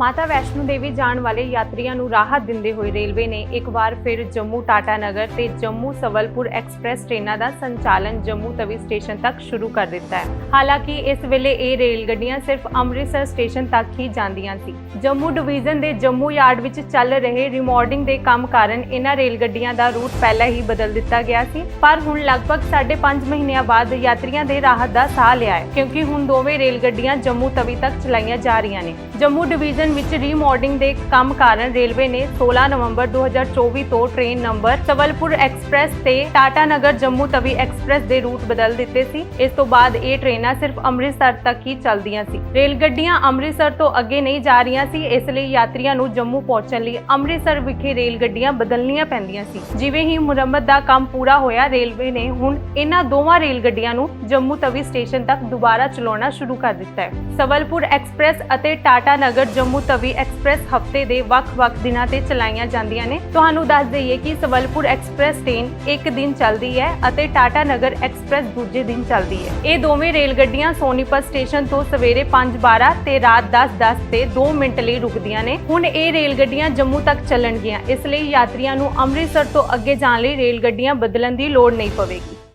ਮਾਤਾ ਵੈਸ਼ਨੋ ਦੇਵੀ ਜਾਣ ਵਾਲੇ ਯਾਤਰੀਆਂ ਨੂੰ ਰਾਹਤ ਦਿੰਦੇ ਹੋਏ ਰੇਲਵੇ ਨੇ ਇੱਕ ਵਾਰ ਫਿਰ ਜੰਮੂ ਟਾਟਾ ਨਗਰ ਤੇ ਜੰਮੂ ਸਵਲਪੁਰ ਐਕਸਪ੍ਰੈਸ ਟ੍ਰੇਨਾਂ ਦਾ ਸੰਚਾਲਨ ਜੰਮੂ ਤਵੀ ਸਟੇਸ਼ਨ ਤੱਕ ਸ਼ੁਰੂ ਕਰ ਦਿੱਤਾ ਹੈ। ਹਾਲਾਂਕਿ ਇਸ ਵੇਲੇ ਇਹ ਰੇਲ ਗੱਡੀਆਂ ਸਿਰਫ ਅੰਮ੍ਰਿਤਸਰ ਸਟੇਸ਼ਨ ਤੱਕ ਹੀ ਜਾਂਦੀਆਂ ਸੀ। ਜੰਮੂ ਡਿਵੀਜ਼ਨ ਦੇ ਜੰਮੂ ਯਾਰਡ ਵਿੱਚ ਚੱਲ ਰਹੇ ਰਿਮੋਡਿੰਗ ਦੇ ਕੰਮ ਕਾਰਨ ਇਹਨਾਂ ਰੇਲ ਗੱਡੀਆਂ ਦਾ ਰੂਟ ਪਹਿਲਾਂ ਹੀ ਬਦਲ ਦਿੱਤਾ ਗਿਆ ਸੀ, ਪਰ ਹੁਣ ਲਗਭਗ 5.5 ਮਹੀਨਿਆਂ ਬਾਅਦ ਯਾਤਰੀਆਂ ਦੇ ਰਾਹਤ ਦਾ ਸਾਹ ਲਿਆ ਹੈ, ਕਿਉਂਕਿ ਹੁਣ ਦੋਵੇਂ ਰੇਲ ਗੱਡੀਆਂ ਜੰਮੂ ਤਵੀ ਤੱਕ ਚਲਾਈਆਂ ਜਾ ਰਹੀਆਂ ਨੇ। ਜੰਮੂ ਡਿਵੀਜ਼ਨ ਵਿੱਚ ਰੀਮੋਡਿੰਗ ਦੇ ਕੰਮ ਕਾਰਨ ਰੇਲਵੇ ਨੇ 16 ਨਵੰਬਰ 2024 ਤੋਂ ਟ੍ਰੇਨ ਨੰਬਰ ਸਵਲਪੁਰ ਐਕਸਪ੍ਰੈਸ ਤੇ ਟਾਟਾ ਨਗਰ ਜੰਮੂ ਤਵੀ ਐਕਸਪ੍ਰੈਸ ਦੇ ਰੂਟ ਬਦਲ ਦਿੱਤੇ ਸੀ। ਇਸ ਤੋਂ ਬਾਅਦ ਇਹ ਟ੍ਰੇਨਾਂ ਸਿਰਫ ਅੰਮ੍ਰਿਤਸਰ ਤੱਕ ਹੀ ਚੱਲਦੀਆਂ ਸੀ। ਰੇਲ ਗੱਡੀਆਂ ਅੰਮ੍ਰਿਤਸਰ ਤੋਂ ਅੱਗੇ ਨਹੀਂ ਜਾ ਰਹੀਆਂ ਸੀ, ਇਸ ਲਈ ਯਾਤਰੀਆਂ ਨੂੰ ਜੰਮੂ ਪਹੁੰਚਣ ਲਈ ਅੰਮ੍ਰਿਤਸਰ ਵਿਖੇ ਰੇਲ ਗੱਡੀਆਂ ਬਦਲਣੀਆਂ ਪੈਂਦੀਆਂ ਸੀ। ਜਿਵੇਂ ਹੀ ਮੁਰੰਮਤ ਦਾ ਕੰਮ ਪੂਰਾ ਹੋਇਆ, ਰੇਲਵੇ ਨੇ ਹੁਣ ਇਹਨਾਂ ਦੋਵਾਂ ਰੇਲ ਗੱਡੀਆਂ ਨੂੰ ਜੰਮੂ ਤਵੀ ਸਟੇਸ਼ਨ ਤੱਕ ਦੁਬਾਰਾ ਚਲਾਉਣਾ ਸ਼ੁਰੂ ਕਰ ਦਿੱਤਾ ਹੈ। ਸਵਲਪੁਰ ਐਕਸਪ੍ਰੈਸ ਅਤੇ ਟਾਟਾ ਨਗਰ ਜੰਮੂ ਜੰਮੂ ਤਵੀ ਐਕਸਪ੍ਰੈਸ ਹਫ਼ਤੇ ਦੇ ਵੱਖ-ਵੱਖ ਦਿਨਾਂ ਤੇ ਚਲਾਈਆਂ ਜਾਂਦੀਆਂ ਨੇ। ਤੁਹਾਨੂੰ ਦੱਸ ਦਈਏ ਕਿ ਸਵਲਪੁਰ ਐਕਸਪ੍ਰੈਸ ਟ੍ਰੇਨ ਇੱਕ ਦਿਨ ਚੱਲਦੀ ਹੈ ਅਤੇ ਟਾਟਾ ਨਗਰ ਐਕਸਪ੍ਰੈਸ ਦੂਜੇ ਦਿਨ ਚੱਲਦੀ ਹੈ। ਇਹ ਦੋਵੇਂ ਰੇਲ ਗੱਡੀਆਂ ਸੋਨੀਪਤ ਸਟੇਸ਼ਨ ਤੋਂ ਸਵੇਰੇ 5:12 ਤੇ ਰਾਤ 10:10 ਤੇ 2 ਮਿੰਟ ਲਈ ਰੁਕਦੀਆਂ ਨੇ। ਹੁਣ ਇਹ ਰੇਲ ਗੱਡੀਆਂ ਜੰਮੂ ਤੱਕ ਚੱਲਣਗੀਆਂ। ਇਸ ਲਈ ਯਾਤਰੀਆਂ ਨੂੰ ਅੰਮ੍ਰਿਤਸਰ ਤੋਂ ਅੱਗੇ ਜਾਣ ਲਈ ਰੇਲ ਗੱਡੀਆਂ ਬਦਲਣ ਦੀ ਲੋੜ ਨਹੀਂ ਪਵੇਗੀ।